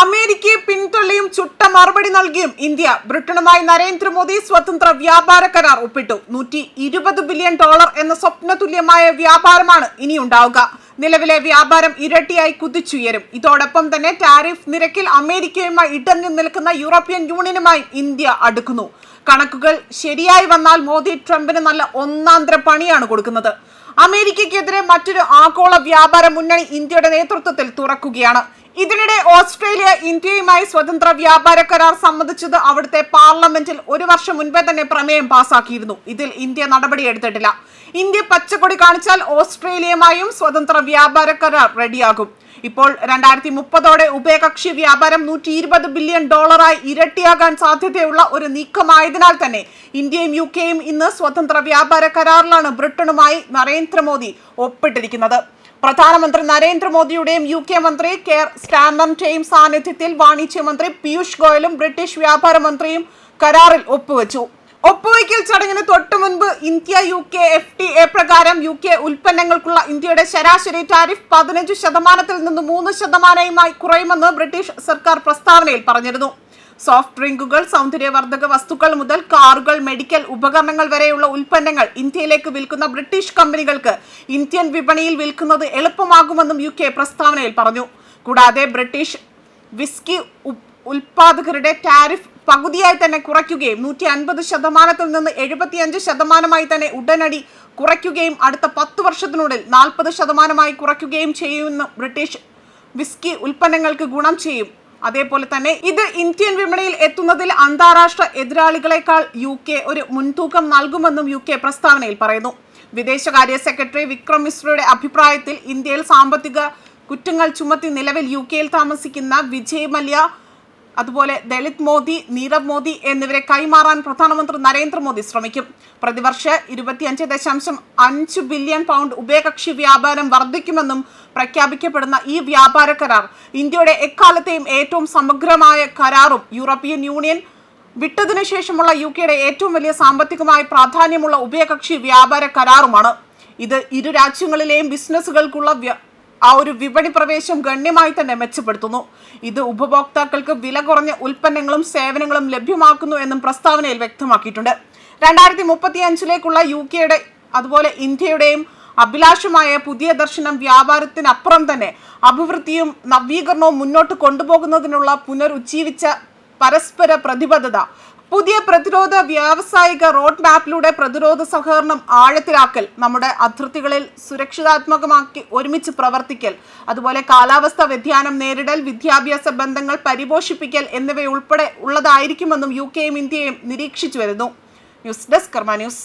അമേരിക്കയെ പിന്തള്ളിയും ചുട്ട മറുപടി നൽകിയും ഇന്ത്യ ബ്രിട്ടനുമായി നരേന്ദ്രമോദി സ്വതന്ത്ര വ്യാപാര കരാർ ഒപ്പിട്ടു. നൂറ്റി ഇരുപത് ബില്യൺ ഡോളർ എന്ന സ്വപ്ന തുല്യമായ വ്യാപാരമാണ് ഇനി ഉണ്ടാവുക നിലവിലെ വ്യാപാരം ഇരട്ടിയായി കുതിച്ചുയരും. ഇതോടൊപ്പം തന്നെ ടാരിഫ് നിരക്കിൽ അമേരിക്കയുമായി ഇടഞ്ഞു നിൽക്കുന്ന യൂറോപ്യൻ യൂണിയനുമായി ഇന്ത്യ അടുക്കുന്നു. കണക്കുകൾ ശരിയായി വന്നാൽ മോദി ട്രംപിന് നല്ല ഒന്നാന്തര പണിയാണ് കൊടുക്കുന്നത്. അമേരിക്കയ്ക്കെതിരെ മറ്റൊരു ആഗോള വ്യാപാര മുന്നണി ഇന്ത്യയുടെ നേതൃത്വത്തിൽ തുറക്കുകയാണ്. ഇതിനിടെ ഓസ്ട്രേലിയ ഇന്ത്യയുമായി സ്വതന്ത്ര വ്യാപാര കരാർ സംബന്ധിച്ചത് അവിടുത്തെ പാർലമെന്റിൽ ഒരു വർഷം മുൻപേ തന്നെ പ്രമേയം പാസാക്കിയിരുന്നു. ഇതിൽ ഇന്ത്യ നടപടിയെടുത്തിട്ടില്ല ഇന്ത്യ പച്ചക്കൊടി കാണിച്ചാൽ ഓസ്ട്രേലിയയുമായും സ്വതന്ത്ര വ്യാപാര കരാർ റെഡിയാകും. ഇപ്പോൾ രണ്ടായിരത്തി മുപ്പതോടെ ഉഭയകക്ഷി വ്യാപാരം നൂറ്റി ഇരുപത് ബില്യൺ ഡോളറായി ഇരട്ടിയാകാൻ സാധ്യതയുള്ള ഒരു നീക്കമായതിനാൽ തന്നെ ഇന്ത്യയും യു കെയും ഇന്ന് സ്വതന്ത്ര വ്യാപാര കരാറിലാണ് ബ്രിട്ടനുമായി നരേന്ദ്രമോദി ഒപ്പിട്ടിരിക്കുന്നത്. പ്രധാനമന്ത്രി നരേന്ദ്രമോദിയുടെയും യു കെ മന്ത്രി കെയർ സ്റ്റാൻഡംറ്റെയും സാന്നിധ്യത്തിൽ വാണിജ്യമന്ത്രി പീയൂഷ് ഗോയലും ബ്രിട്ടീഷ് വ്യാപാര മന്ത്രിയും കരാറിൽ ഒപ്പുവെച്ചു. ഒപ്പുവയ്ക്കൽ ചടങ്ങിന് തൊട്ടു മുൻപ് India U K F T A പ്രകാരം യു കെ ഉൽപ്പന്നങ്ങൾക്കുള്ള ഇന്ത്യയുടെ ശരാശരി ടാരിഫ് പതിനഞ്ച് ശതമാനത്തിൽ നിന്ന് മൂന്ന് ശതമാനമായി കുറയുമെന്ന് ബ്രിട്ടീഷ് സർക്കാർ പ്രസ്താവനയിൽ പറഞ്ഞിരുന്നു. സോഫ്റ്റ് ഡ്രിങ്കുകൾ സൗന്ദര്യവർദ്ധക വസ്തുക്കൾ മുതൽ കാറുകൾ മെഡിക്കൽ ഉപകരണങ്ങൾ വരെയുള്ള ഉൽപ്പന്നങ്ങൾ ഇന്ത്യയിലേക്ക് വിൽക്കുന്ന ബ്രിട്ടീഷ് കമ്പനികൾക്ക് ഇന്ത്യൻ വിപണിയിൽ വിൽക്കുന്നത് എളുപ്പമാകുമെന്നും യു കെ പ്രസ്താവനയിൽ പറഞ്ഞു. കൂടാതെ ബ്രിട്ടീഷ് വിസ്കി ഉൽപാദകരുടെ ടാരിഫ് പകുതിയായി തന്നെ കുറയ്ക്കുകയും നൂറ്റി അൻപത് ശതമാനത്തിൽ നിന്ന് എഴുപത്തിയഞ്ച് ശതമാനമായി തന്നെ ഉടനടി കുറയ്ക്കുകയും അടുത്ത പത്ത് വർഷത്തിനുള്ളിൽ നാൽപ്പത് ശതമാനമായി കുറയ്ക്കുകയും ചെയ്യുമെന്ന് ബ്രിട്ടീഷ് വിസ്കി ഉൽപ്പന്നങ്ങൾക്ക് ഗുണം ചെയ്യും. അതേപോലെ തന്നെ ഇത് ഇന്ത്യൻ വിപണിയിൽ എത്തുന്നതിൽ അന്താരാഷ്ട്ര എതിരാളികളെക്കാൾ യു കെ ഒരു മുൻതൂക്കം നൽകുമെന്നും യു കെ പ്രസ്താവനയിൽ പറയുന്നു. വിദേശകാര്യ സെക്രട്ടറി വിക്രം മിശ്രയുടെ അഭിപ്രായത്തിൽ ഇന്ത്യയിൽ സാമ്പത്തിക കുറ്റങ്ങൾ ചുമത്തി നിലവിൽ യു കെയിൽ താമസിക്കുന്ന വിജയ് മല്യ അതുപോലെ ദളിത് മോദി നീരവ് മോദി എന്നിവരെ കൈമാറാൻ പ്രധാനമന്ത്രി നരേന്ദ്രമോദി ശ്രമിക്കും. പ്രതിവർഷം ഇരുപത്തിയഞ്ച് ദശാംശം അഞ്ച് ബില്യൺ പൗണ്ട് ഉഭയകക്ഷി വ്യാപാരം വർദ്ധിക്കുമെന്നും പ്രഖ്യാപിക്കപ്പെടുന്ന ഈ വ്യാപാര കരാർ ഇന്ത്യയുടെ എക്കാലത്തെയും ഏറ്റവും സമഗ്രമായ കരാറും യൂറോപ്യൻ യൂണിയൻ വിട്ടതിനു ശേഷമുള്ള യു കെയുടെ ഏറ്റവും വലിയ സാമ്പത്തികമായ പ്രാധാന്യമുള്ള ഉഭയകക്ഷി വ്യാപാര കരാറുമാണ്. ഇത് ഇരു രാജ്യങ്ങളിലെയും ബിസിനസ്സുകൾക്കുള്ള ആ ഒരു വിപണി പ്രവേശം ഗണ്യമായി തന്നെ മെച്ചപ്പെടുത്തുന്നു. ഇത് ഉപഭോക്താക്കൾക്ക് വില കുറഞ്ഞ ഉൽപ്പന്നങ്ങളും സേവനങ്ങളും ലഭ്യമാക്കുന്നു എന്നും പ്രസ്താവനയിൽ വ്യക്തമാക്കിയിട്ടുണ്ട്. രണ്ടായിരത്തി മുപ്പത്തി അഞ്ചിലേക്കുള്ള യു കെയുടെ അതുപോലെ ഇന്ത്യയുടെയും അഭിലാഷമായ പുതിയ ദർശനം വ്യാപാരത്തിനപ്പുറം തന്നെ അഭിവൃദ്ധിയും നവീകരണവും മുന്നോട്ട് കൊണ്ടുപോകുന്നതിനുള്ള പുനരുജ്ജീവിച്ച പരസ്പര പ്രതിബദ്ധത പുതിയ പ്രതിരോധ വ്യാവസായിക റോഡ് മാപ്പിലൂടെ പ്രതിരോധ സഹകരണം ആഴത്തിലാക്കൽ നമ്മുടെ അതിർത്തികളിൽ സുരക്ഷിതാത്മകമാക്കി ഒരുമിച്ച് പ്രവർത്തിക്കൽ അതുപോലെ കാലാവസ്ഥ വ്യതിയാനം നേരിടൽ വിദ്യാഭ്യാസ ബന്ധങ്ങൾ പരിപോഷിപ്പിക്കൽ എന്നിവയുൾപ്പെടെ ഉള്ളതായിരിക്കുമെന്നും യു കെയും ഇന്ത്യയും നിരീക്ഷിച്ചു വരുന്നു. News desk Karma News.